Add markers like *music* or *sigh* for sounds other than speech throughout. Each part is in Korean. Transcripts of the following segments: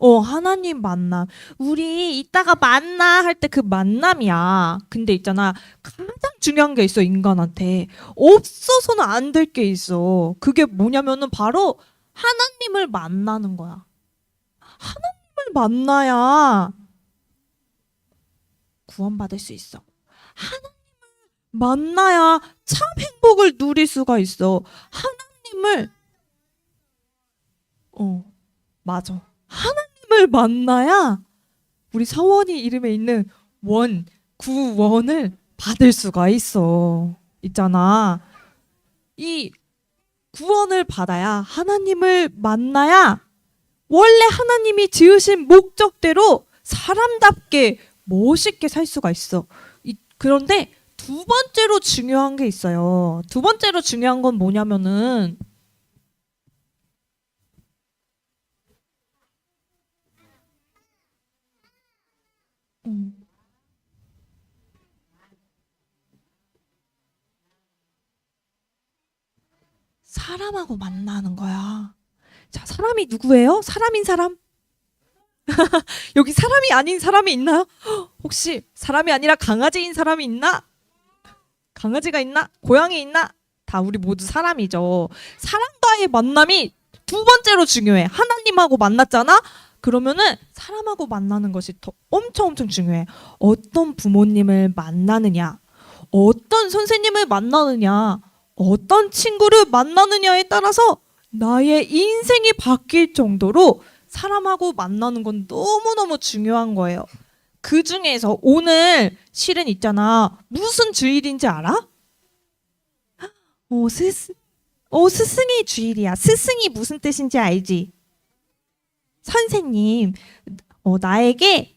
어, 하나님 만남. 우리 이따가 만나 할 때 그 만남이야. 근데 있잖아. 가장 중요한 게 있어, 인간한테. 없어서는 안 될 게 있어. 그게 뭐냐면은 바로 하나님을 만나는 거야. 하나님을 만나야 구원받을 수 있어. 하나님을 만나야 참 행복을 누릴 수가 있어. 하나님을 어, 맞아. 하나님 을 만나야 우리 서원이 이름에 있는 원, 구원을 받을 수가 있어. 있잖아. 이 구원을 받아야 하나님을 만나야 원래 하나님이 지으신 목적대로 사람답게 멋있게 살 수가 있어. 이- 그런데 두 번째로 중요한 게 있어요. 두 번째로 중요한 건 뭐냐면은 사람하고 만나는 거야. 자, 사람이 누구예요? 사람인 사람? *laughs* 여기 사람이 아닌 사람이 있나요? 헉, *gasps* 혹시 사람이 아니라 강아지인 사람이 있나? 강아지가 있나? 고양이 있나? 다 우리 모두 사람이죠. 사람과의 만남이 두 번째로 중요해. 하나님하고 만났잖아? 그러면은 사람하고 만나는 것이 더 엄청 엄청 중요해. 어떤 부모님을 만나느냐, 어떤 선생님을 만나느냐, 어떤 친구를 만나느냐에 따라서 나의 인생이 바뀔 정도로 사람하고 만나는 건 너무너무 중요한 거예요. 그 중에서 오늘 실은 있잖아. 무슨 주일인지 알아? 어, 스스, 어, 스승의 주일이야. 스승이 무슨 뜻인지 알지? 선생님, 어, 나에게,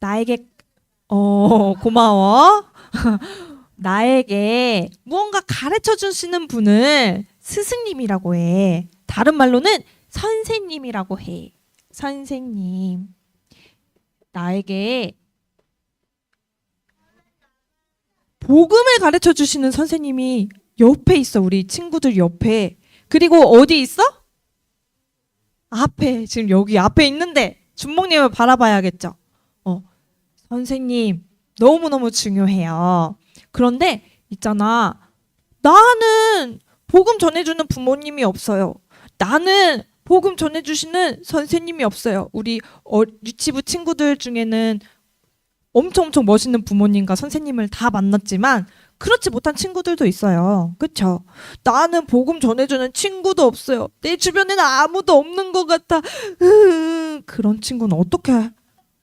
나에게, 어, 고마워. *laughs* 나에게 무언가 가르쳐 주시는 분을 스승님이라고 해. 다른 말로는 선생님이라고 해. 선생님. 나에게 복음을 가르쳐 주시는 선생님이 옆에 있어. 우리 친구들 옆에. 그리고 어디 있어? 앞에. 지금 여기 앞에 있는데 준목님을 바라봐야겠죠. 어. 선생님 너무너무 중요해요. 그런데 있잖아. 나는 복음 전해주는 부모님이 없어요. 나는 복음 전해주시는 선생님이 없어요. 우리 어, 유치부 친구들 중에는 엄청 엄청 멋있는 부모님과 선생님을 다 만났지만 그렇지 못한 친구들도 있어요. 그쵸? 나는 복음 전해주는 친구도 없어요. 내 주변에는 아무도 없는 것 같아. 으, 그런 친구는 어떻게,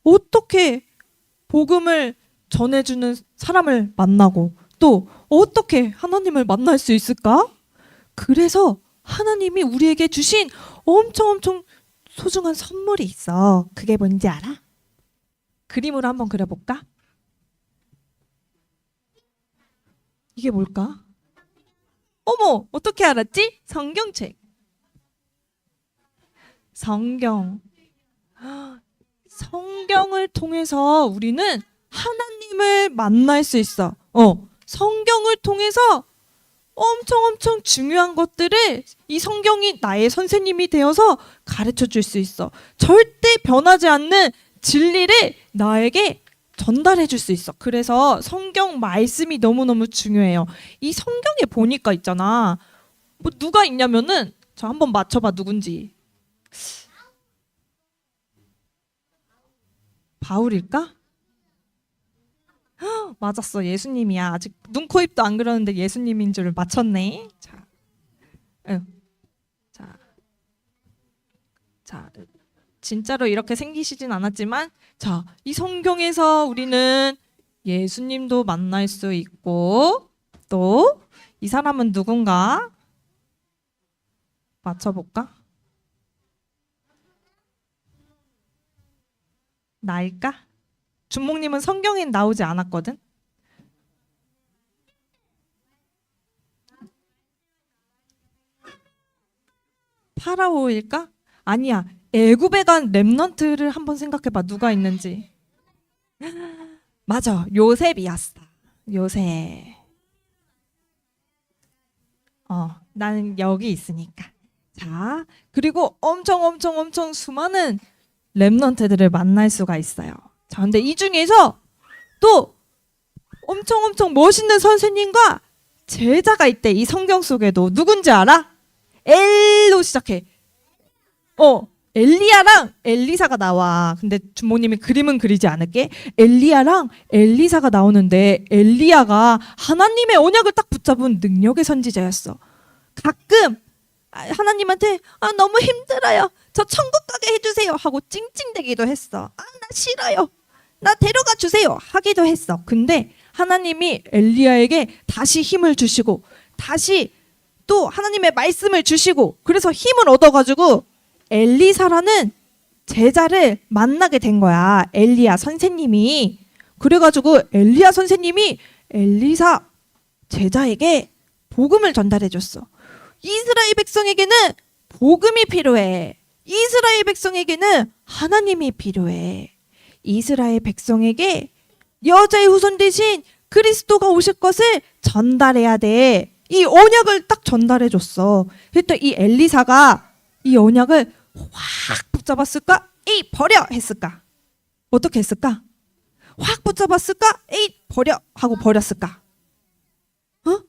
어떻게 복음을 전해주는 사람을 만나고 또 어떻게 하나님을 만날 수 있을까? 그래서 하나님이 우리에게 주신 엄청 엄청 소중한 선물이 있어. 그게 뭔지 알아? 그림으로 한번 그려볼까? 이게 뭘까? 어머, 어떻게 알았지? 성경책. 성경. *gasps* 성경을 통해서 우리는 하나님 을 만날 수 있어. 어, 성경을 통해서 엄청 엄청 중요한 것들을 이 성경이 나의 선생님이 되어서 가르쳐 줄 수 있어. 절대 변하지 않는 진리를 나에게 전달해 줄 수 있어. 그래서 성경 말씀이 너무너무 중요해요. 이 성경에 보니까 있잖아. 뭐 누가 있냐면은 저 한번 맞춰 봐 누군지. 바울일까? 헉, *gasps* 맞았어 예수님이야 아직 눈, 코, 입도 안 그러는데 예수님인 줄 맞췄네 자, 응. 자, 자 진짜로 이렇게 생기시진 않았지만 자, 이 성경에서 우리는 예수님도 만날 수 있고 또 이 사람은 누군가 맞춰볼까? 나일까? 준목님은 성경엔 나오지 않았거든. 파라오일까? 아니야. 애굽에 간 렘넌트를 한번 생각해봐. 누가 있는지. 맞아. 요셉이었어. 요셉. 어, 나는 여기 있으니까. 자, 그리고 엄청 엄청 엄청 수많은 랩런트들을 만날 수가 있어요. 자, 근데 이 중에서 또 엄청 엄청 멋있는 선생님과 제자가 있대. 이 성경 속에도 누군지 알아? 엘로 시작해. 어, 엘리야랑 엘리사가 나와. 근데 주모님이 그림은 그리지 않을게. 엘리야랑 엘리사가 나오는데 엘리야가 하나님의 언약을 딱 붙잡은 능력의 선지자였어. 가끔 아, 하나님한테 아, 너무 힘들어요. 저 천국 가게 해주세요 하고 찡찡대기도 했어. 아, 나 싫어요. 나 데려가 주세요 하기도 했어. 근데 하나님이 엘리야에게 다시 힘을 주시고 다시 또 하나님의 말씀을 주시고 그래서 힘을 얻어가지고 엘리사라는 제자를 만나게 된 거야. 엘리야 선생님이 그래가지고 엘리야 선생님이 엘리사 제자에게 복음을 전달해 줬어. 이스라엘 백성에게는 복음이 필요해. 이스라엘 백성에게는 하나님이 필요해. 이스라엘 백성에게 여자의 후손 대신 그리스도가 오실 것을 전달해야 돼. 이 언약을 딱 전달해 줬어. 그랬더니 이 엘리사가 이 언약을 확 붙잡았을까? 에이 버려 했을까? 어떻게 했을까? 확 붙잡았을까? 에이 버려 하고 버렸을까? 어?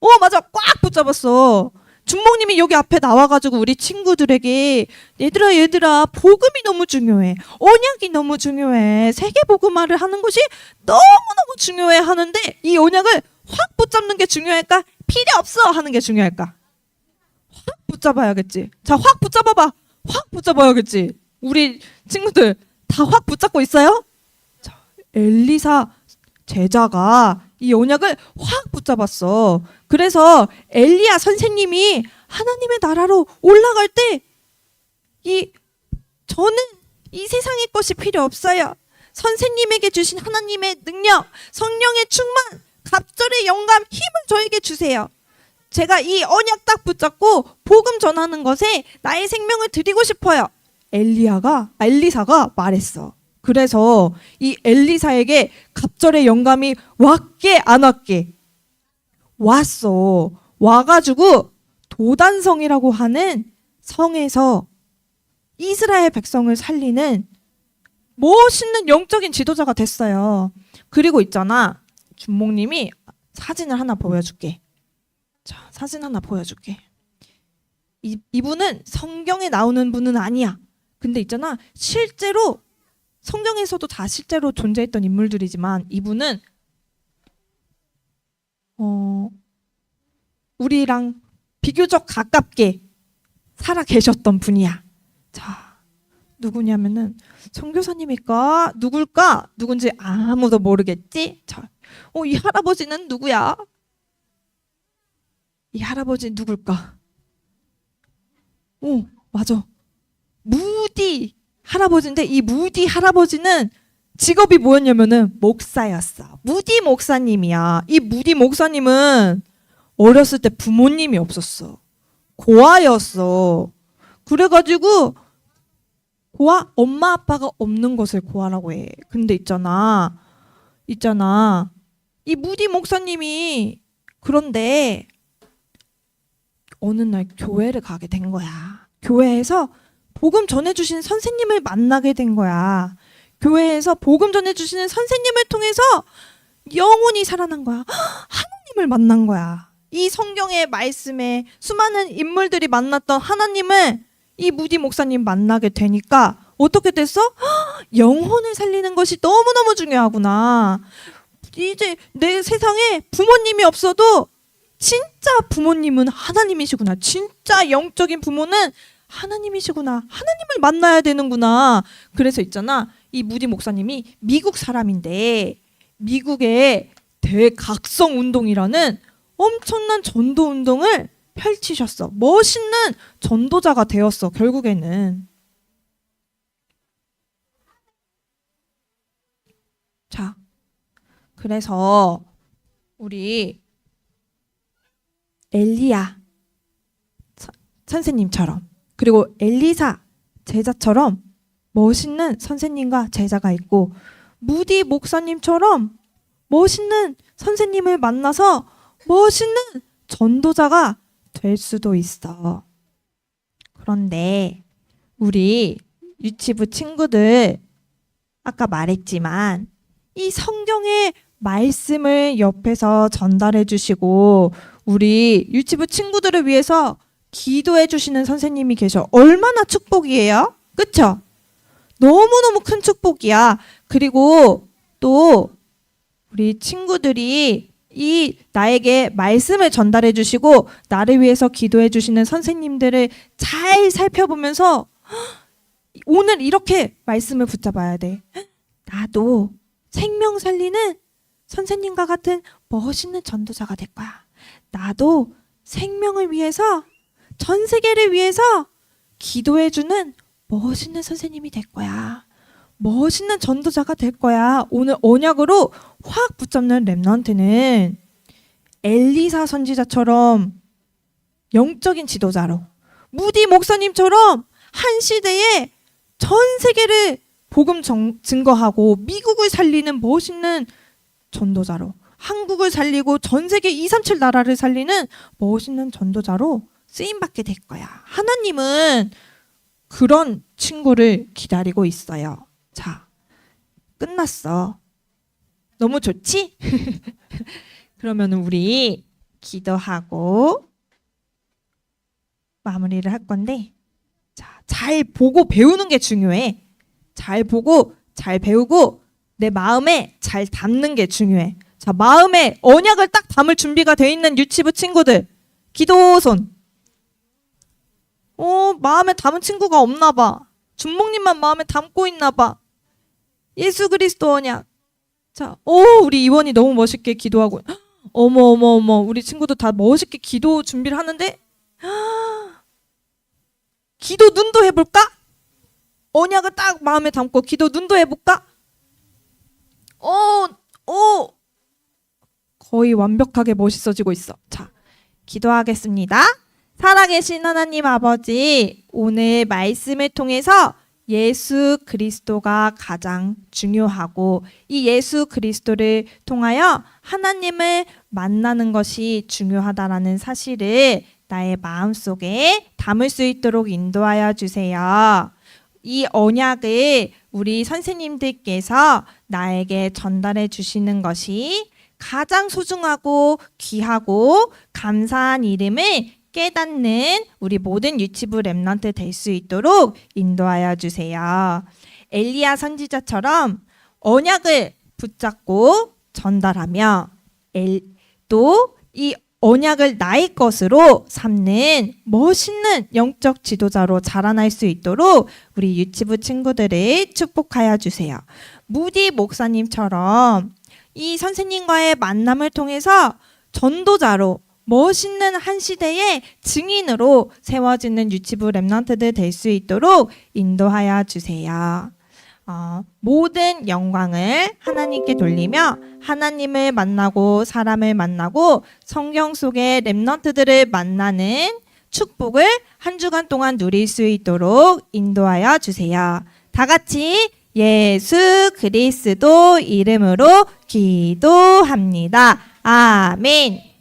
어 맞아. 꽉 붙잡았어. 준목님이 여기 앞에 나와가지고 우리 친구들에게 얘들아 얘들아 복음이 너무 중요해. 언약이 너무 중요해. 세계 복음화를 하는 것이 너무 너무 중요해 하는데 이 언약을 확 붙잡는 게 중요할까? 필요 없어 하는 게 중요할까? 확 붙잡아야겠지. 자 확 붙잡아봐. 확 붙잡아야겠지. 우리 친구들 다 확 붙잡고 있어요? 자 엘리사 제자가 이 언약을 확 붙잡았어. 그래서 엘리야 선생님이 하나님의 나라로 올라갈 때 이 저는 이 세상의 것이 필요 없어요. 선생님에게 주신 하나님의 능력, 성령의 충만, 갑절의 영감, 힘을 저에게 주세요. 제가 이 언약 딱 붙잡고 복음 전하는 것에 나의 생명을 드리고 싶어요. 엘리야가 아, 엘리사가 말했어. 그래서 이 엘리사에게 갑절의 영감이 왔게 안 왔게 왔어. 와가지고 도단성이라고 하는 성에서 이스라엘 백성을 살리는 멋있는 영적인 지도자가 됐어요. 그리고 있잖아. 준목님이 사진을 하나 보여줄게. 자, 사진 하나 보여줄게. 이, 이분은 성경에 나오는 분은 아니야. 근데 있잖아. 실제로 성경에서도 다 실제로 존재했던 인물들이지만 이분은 어 우리랑 비교적 가깝게 살아 계셨던 분이야. 자, 누구냐면은 선교사님일까? 누굴까? 누군지 아무도 모르겠지? 자, 어, 이 할아버지는 누구야? 이 할아버지 누굴까? 오, 맞아. 무디 할아버지인데 이 무디 할아버지는 직업이 뭐였냐면은 목사였어. 무디 목사님이야. 이 무디 목사님은 어렸을 때 부모님이 없었어. 고아였어. 그래가지고 고아 엄마 아빠가 없는 것을 고아라고 해. 근데 있잖아, 있잖아. 이 무디 목사님이 그런데 어느 날 교회를 가게 된 거야. 교회에서 복음 전해주신 선생님을 만나게 된 거야. 교회에서 복음 전해주시는 선생님을 통해서 영혼이 살아난 거야. 하나님을 만난 거야. 이 성경의 말씀에 수많은 인물들이 만났던 하나님을 이 무디 목사님 만나게 되니까 어떻게 됐어? 영혼을 살리는 것이 너무너무 중요하구나. 이제 내 세상에 부모님이 없어도 진짜 부모님은 하나님이시구나. 진짜 영적인 부모는 하나님이시구나. 하나님을 만나야 되는구나. 그래서 있잖아. 이 무디 목사님이 미국 사람인데 미국의 대각성 운동이라는 엄청난 전도 운동을 펼치셨어. 멋있는 전도자가 되었어. 결국에는. 자. 그래서 우리 엘리야 서- 선생님처럼 그리고 엘리사 제자처럼 멋있는 선생님과 제자가 있고 무디 목사님처럼 멋있는 선생님을 만나서 멋있는 전도자가 될 수도 있어. 그런데 우리 유치부 친구들 아까 말했지만 이 성경의 말씀을 옆에서 전달해 주시고 우리 유치부 친구들을 위해서 기도해 주시는 선생님이 계셔. 얼마나 축복이에요? 그쵸? 너무너무 큰 축복이야. 그리고 또 우리 친구들이 이 나에게 말씀을 전달해 주시고 나를 위해서 기도해 주시는 선생님들을 잘 살펴보면서 헉, 오늘 이렇게 말씀을 붙잡아야 돼. 헉, 나도 생명 살리는 선생님과 같은 멋있는 전도자가 될 거야. 나도 생명을 위해서 전 세계를 위해서 기도해 주는 멋있는 선생님이 될 거야. 멋있는 전도자가 될 거야. 오늘 언약으로 확 붙잡는 렘넌트는 엘리사 선지자처럼 영적인 지도자로 무디 목사님처럼 한 시대에 전 세계를 복음 정- 증거하고 미국을 살리는 멋있는 전도자로 한국을 살리고 전 세계 237 나라를 살리는 멋있는 전도자로 쓰임 받게 될 거야. 하나님은 그런 친구를 기다리고 있어요. 자, 끝났어. 너무 좋지? *laughs* 그러면 우리 기도하고 마무리를 할 건데, 자, 잘 보고 배우는 게 중요해. 잘 보고 잘 배우고 내 마음에 잘 담는 게 중요해. 자, 마음에 언약을 딱 담을 준비가 돼 있는 유치부 친구들, 기도손. 어, 마음에 담은 친구가 없나 봐. 준목님만 마음에 담고 있나 봐. 예수 그리스도 언약. 자, 오, 우리 이원이 너무 멋있게 기도하고. 헉, *gasps* 어머, 어머, 어머. 우리 친구들 다 멋있게 기도 준비를 하는데, 아, *gasps* 기도 눈도 해볼까? 언약을 딱 마음에 담고 기도 눈도 해볼까? 어, 어. 거의 완벽하게 멋있어지고 있어. 자, 기도하겠습니다. 살아계신 하나님 아버지, 오늘 말씀을 통해서 예수 그리스도가 가장 중요하고 이 예수 그리스도를 통하여 하나님을 만나는 것이 중요하다라는 사실을 나의 마음속에 담을 수 있도록 인도하여 주세요. 이 언약을 우리 선생님들께서 나에게 전달해 주시는 것이 가장 소중하고 귀하고 감사한 이름을 깨닫는 우리 모든 유치부 랩런트 될 수 있도록 인도하여 주세요. 엘리야 선지자처럼 언약을 붙잡고 전달하며 또 이 언약을 나의 것으로 삼는 멋있는 영적 지도자로 자라날 수 있도록 우리 유치부 친구들을 축복하여 주세요. 무디 목사님처럼 이 선생님과의 만남을 통해서 전도자로 멋있는 한 시대의 증인으로 세워지는 유치부 랩런트들 될 수 있도록 인도하여 주세요. 어, 모든 영광을 하나님께 돌리며 하나님을 만나고 사람을 만나고 성경 속의 랩런트들을 만나는 축복을 한 주간 동안 누릴 수 있도록 인도하여 주세요. 다 같이 예수 그리스도 이름으로 기도합니다. 아멘.